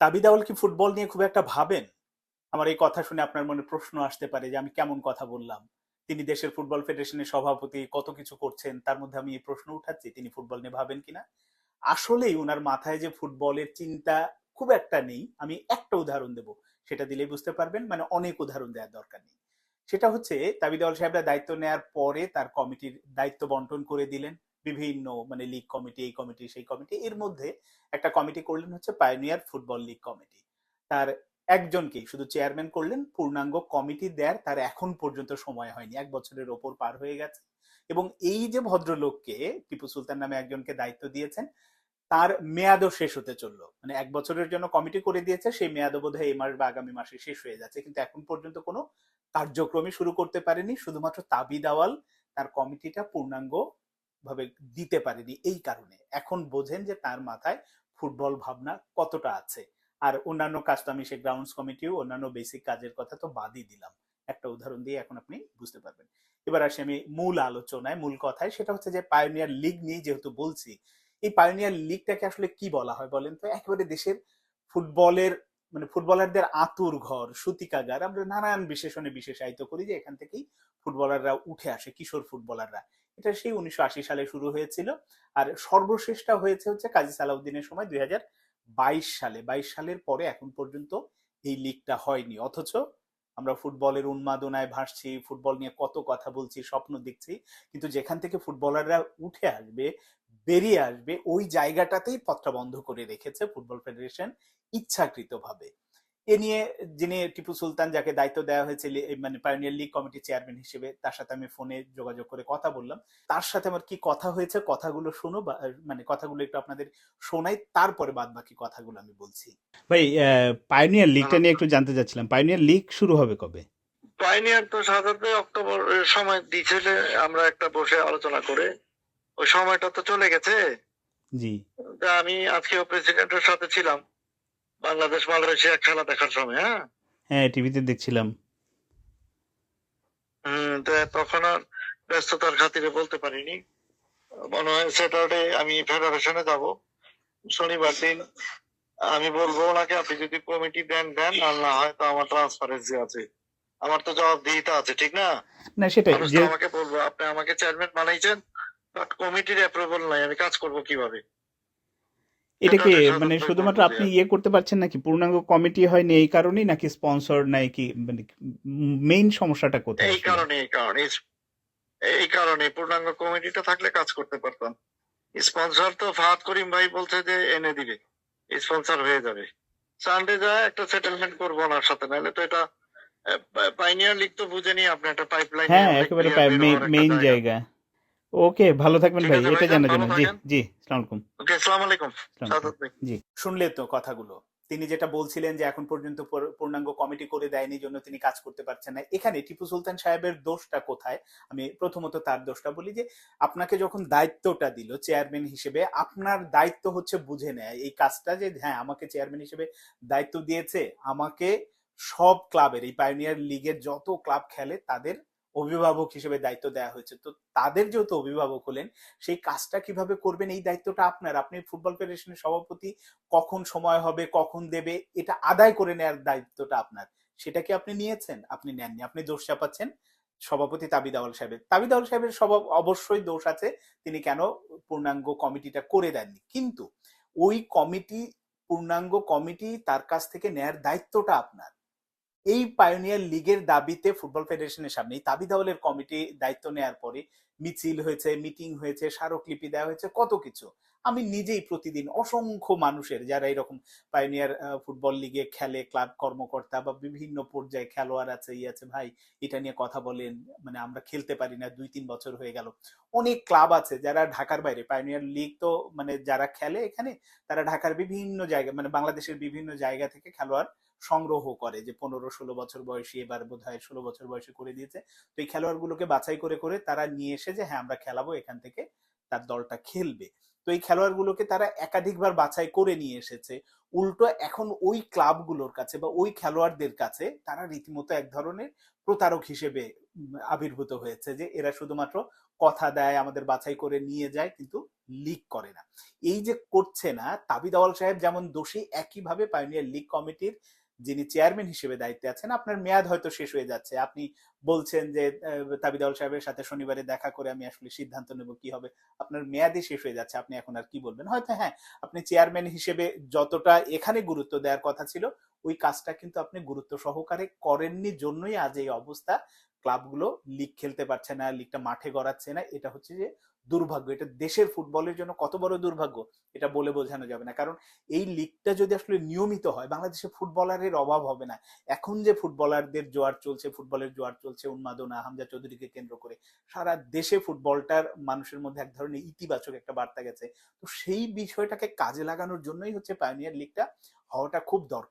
তাবিদ আউল কি ফুটবল নিয়ে খুব একটা ভাবেন? আমার এই কথা শুনে আপনার মনে প্রশ্ন আসতে পারে যে, আমি কেমন কথা বললাম? তিনি দেশের ফুটবল ফেডারেশনের সভাপতি, কত কিছু করছেন? তার মধ্যে আমি এই প্রশ্ন উঠাচ্ছি, তিনি ফুটবল নিয়ে ভাবেন কিনা? আসলেই ওনার মাথায় যে ফুটবলের চিন্তা খুব একটা নেই। আমি একটা উদাহরণ দেব, সেটা দিলেই বুঝতে পারবেন মানে অনেক উদাহরণ দেওয়ার দরকার নেই। সেটা হচ্ছে তাবিদ সাহেবরা দায়িত্ব নেয়ার পরে তার কমিটির দায়িত্ব বন্টন করে দিলেন। বিভিন্ন মানে লিগ কমিটি এই কমিটি সেই কমিটি এর মধ্যে একটা কমিটি করলেন হচ্ছে পায়োনিয়ার ফুটবল লিগ কমিটি তার একজনকেই শুধু চেয়ারম্যান করলেন, পূর্ণাঙ্গ কমিটি দেয়ার তার এখন পর্যন্ত সময় হয়নি, এক বছরের ওপর পার হয়ে গেছে। এবং এই যে ভদ্রলোককে টিপু সুলতান নামে একজনকে দায়িত্ব দিয়েছেন, তার মেয়াদও শেষ হতে চলল। মানে এক বছরের জন্য কমিটি করে দিয়েছে, সেই মেয়াদও বোধ হয় এই মাস বা আগামী মাসে শেষ হয়ে যাচ্ছে। কিন্তু এখন পর্যন্ত কোনো কার্যক্রমই শুরু করতে পারেনি, শুধুমাত্র তাবি আওয়াল তার কমিটিটা পূর্ণাঙ্গ ভাবে দিতে পারেনি এই কারণে। এখন বোঝেন যে তার মাথায় ফুটবল ভাবনা কতটা আছে। আর অন্যান্য কাজ তো আমি সে গ্রাউন্ডস কমিটিও অন্যান্য বেসিক কাজের কথা তো বাদই দিলাম। একটা উদাহরণ দিয়ে এখন আপনি বুঝতে পারবেন। এবার আসি আমি মূল আলোচনায়, মূল কথায়। সেটা হচ্ছে যে পায়োনিয়ার লিগ নিয়ে যেহেতু বলছি, এই পায়োনিয়ার লিগটাকে আসলে কি বলা হয় বলেন তো? একেবারে দেশের ফুটবলের মানে ফুটবলারদের আতুর ঘর, সুতিকাগার, আমরা নানান বিশেষণে বিশেষায়িত করি যে এখান থেকেই ফুটবলাররা উঠে আসে, কিশোর ফুটবলাররা। এটা সেই উনিশশো আশি সালে শুরু হয়েছিল। আর সর্বশেষটা হয়েছে হচ্ছে কাজী সালাউদ্দিনের সময় দুই সালে। বাইশ সালের পরে এখন পর্যন্ত এই লিগটা হয়নি। অথচ আমরা ফুটবলের উন্মাদনায় ভাসছি, ফুটবল নিয়ে কত কথা বলছি, স্বপ্ন দেখছি, কিন্তু যেখান থেকে ফুটবলাররা উঠে আসবে, বেরিয়ে আসবে, ওই জায়গাটাতেই পথটা বন্ধ করে রেখেছে ফুটবল ফেডারেশন ইচ্ছাকৃতভাবে। এ নিয়ে যিনি টিপু সুলতান যাকে দায়িত্ব দেওয়া হয়েছে লি- এই মানে পায়োনিয়ার লিগ কমিটি চেয়ারম্যান হিসেবে তার সাথে আমি ফোনে যোগাযোগ করে কথা বললাম। তার সাথে আমার কি কথা হয়েছে কথাগুলো শুনো বা মানে কথাগুলো একটু আপনাদের শোনাই তারপরে বাদ বাকি কথাগুলো আমি বলছি। ভাই পাইনিয়ার লিগটা নিয়ে একটু জানতে চাচ্ছিলাম। পাইনিয়ার লিগ শুরু হবে কবে? পাইনিয়ার তো সাধারণত অক্টোবর সময় দিয়েছিল আমরা একটা বসে আলোচনা করে। ওই সময়টা তো চলে গেছে। জি। তা আমি আজকে প্রেসিডেন্টের সাথে ছিলাম। বাংলাদেশ মালয়েশিয়া খেলা দেখার সময় হ্যাঁ? হ্যাঁ টিভিতে দেখছিলাম। হম তো তখন আর ব্যস্ততার খাতিরে বলতে পারিনি। মনে হয় স্যাটারডে আমি ফেডারেশনে যাব। শনিবার দিন আমি বলব ওনাকে আপনি যদি কমিটি দেন দেন আর না হয় তো আমার ট্রান্সপারেন্সি আছে আমার তো জবাবদিহিতা আছে ঠিক না? না সেটাই। আমাকে বলব আপনি আমাকে চেয়ারম্যান বানাইছেন বাট কমিটির অ্যাপ্রুভাল নাই আমি কাজ করব কীভাবে? এটা কি? মানে শুধুমাত্র আপনি ইয়ে করতে পারছেন নাকি? পূর্ণাঙ্গ কমিটি হয়নি এই কারণেই নাকি স্পন্সর নাই কি? মানে মেইন সমস্যাটা কোথায় এই কারণে এই কারণে এই কারণে পূর্ণাঙ্গ কমিটিটা থাকলে কাজ করতে পারতাম। স্পন্সর তো ফাহাদ করিম ভাই বলছে যে এনে দিবে স্পন্সর হয়ে যাবে। সানডে যায় একটা সেটেলমেন্ট করব ওনার সাথে নাহলে তো এটা পাইনিয়ার লিগ তো বুঝেনি আপনি একটা পাইপলাইন হ্যাঁ একেবারে মেইন জায়গা। ওকে ভালো থাকবেন ভাই এটা জানার জন্য। জি জি আসসালামু আলাইকুম। ওকে আসসালামু আলাইকুম সাদাত ভাই। জি। শুনলে তো কথাগুলো। তিনি যেটা বলছিলেন যে এখন পর্যন্ত পূর্ণাঙ্গ কমিটি করে দেয়নি জন্য তিনি কাজ করতে পারছেন না। এখানে টিপু সুলতান সাহেবের দোষটা কোথায়? আমি প্রথমত তার দোষটা বলি যে আপনাকে যখন দায়িত্বটা দিল চেয়ারম্যান হিসেবে আপনার দায়িত্ব হচ্ছে বুঝে নেয়। এই কাজটা যে হ্যাঁ আমাকে চেয়ারম্যান হিসেবে দায়িত্ব দিয়েছে আমাকে সব ক্লাবের এই পাইনিয়ার লিগের যত ক্লাব খেলে তাদের অভিভাবক হিসেবে দায়িত্ব দেওয়া হয়েছে। তো তাদের যেহেতু অভিভাবক হলেন, সেই কাজটা কীভাবে করবেন? এই দায়িত্বটা আপনার। আপনি ফুটবল ফেডারেশনের সভাপতি, কখন সময় হবে, কখন দেবে, এটা আদায় করে নেওয়ার দায়িত্বটা আপনার। সেটা কি আপনি নিয়েছেন? আপনি নেননি। আপনি দোষ চাপাচ্ছেন সভাপতি তাবিদ সাহেবের। তাবিদ সাহেবের সভা অবশ্যই দোষ আছে। তিনি কেন পূর্ণাঙ্গ কমিটিটা করে দেননি? কিন্তু ওই কমিটি, পূর্ণাঙ্গ কমিটি তার কাছ থেকে নেয়ার দায়িত্বটা আপনার। এই পায়োনিয়ার লিগের দাবিতে ফুটবল ফেডারেশনের সামনে এই তাবিদ আওয়ালের কমিটি দায়িত্ব নেয়ার পরে মিছিল হয়েছে মিটিং হয়েছে, স্মারকলিপি দেওয়া হয়েছে, কত কিছু। আমি নিজেই প্রতিদিন অসংখ্য মানুষের যারা এরকম পাইনিয়ার ফুটবল লিগে খেলে ক্লাব কর্মকর্তা বা বিভিন্ন পর্যায়ে খেলোয়াড় আছে ই আছে, ভাই, এটা নিয়ে কথা বলেন মানে আমরা খেলতে পারি না, দুই তিন বছর হয়ে গেল। অনেক ক্লাব আছে যারা ঢাকার বাইরে পাইনিয়ার লিগ তো মানে যারা খেলে এখানে, তারা ঢাকার বিভিন্ন জায়গা মানে বাংলাদেশের বিভিন্ন জায়গা থেকে খেলোয়াড় সংগ্রহ করে যে পনেরো ষোলো বছর বয়সী এবার বোধ হয় ষোলো বছর বয়সে করে দিয়েছে। তো এই খেলোয়াড়গুলোকে বাছাই করে করে তারা নিয়ে এসে যে হ্যাঁ আমরা খেলাবো, এখান থেকে তার দলটা খেলবে। তো এই খেলোয়াড়গুলোকে তারা একাধিকবার বাছাই করে নিয়ে এসেছে। উল্টো এখন ওই ক্লাবগুলোর কাছে বা ওই খেলোয়াড়দের কাছে তারা রীতিমতো এক ধরনের প্রতারক হিসেবে আবির্ভূত হয়েছে যে, এরা শুধুমাত্র কথা দেয়, আমাদের বাছাই করে নিয়ে যায়, কিন্তু লিগ করে না। এই যে করছে না, তাবিদ আওয়াল সাহেব যেমন দোষী, একইভাবে পাইনিয়ার লিগ কমিটির যিনি চেয়ারম্যান হিসেবে দায়িত্বে আছেন আপনার মেয়াদ হয়তো শেষ হয়ে যাচ্ছে। আপনি বলছেন যে আহ, তাবিদ আওয়াল সাহেবের সাথে শনিবারে দেখা করে আমি আসলে সিদ্ধান্ত নেব কি হবে। আপনার মেয়াদই শেষ হয়ে যাচ্ছে আপনি এখন আর কি বলবেন? হয়তো হ্যাঁ আপনি চেয়ারম্যান হিসেবে যতটা এখানে গুরুত্ব দেওয়ার কথা ছিল ওই কাজটা কিন্তু আপনি গুরুত্ব সহকারে করেননি জন্যই আজ এই অবস্থা। ক্লাবগুলো লিগ খেলতে পারছে না লিগটা মাঠে গড়াচ্ছে না। এটা হচ্ছে যে দুর্ভাগ্য। এটা দেশের ফুটবলের জন্য কত বড় দুর্ভাগ্য, এটা বলে বোঝানো যাবে না। কারণ এই লিগটা যদি আসলে নিয়মিত হয়, বাংলাদেশে ফুটবলারের অভাব হবে না। এখন যে ফুটবলারদের জোয়ার চলছে, ফুটবলের জোয়ার চলছে, উন্মাদনা, হামজা চৌধুরীকে কেন্দ্র করে, সারা দেশে ফুটবলটার মানুষের মধ্যে এক ধরনের ইতিবাচক একটা বার্তা গেছে। তো সেই বিষয়টাকে কাজে লাগানোর জন্যই হচ্ছে পাইনিয়ার লিগটা হওয়াটা খুব দরকার।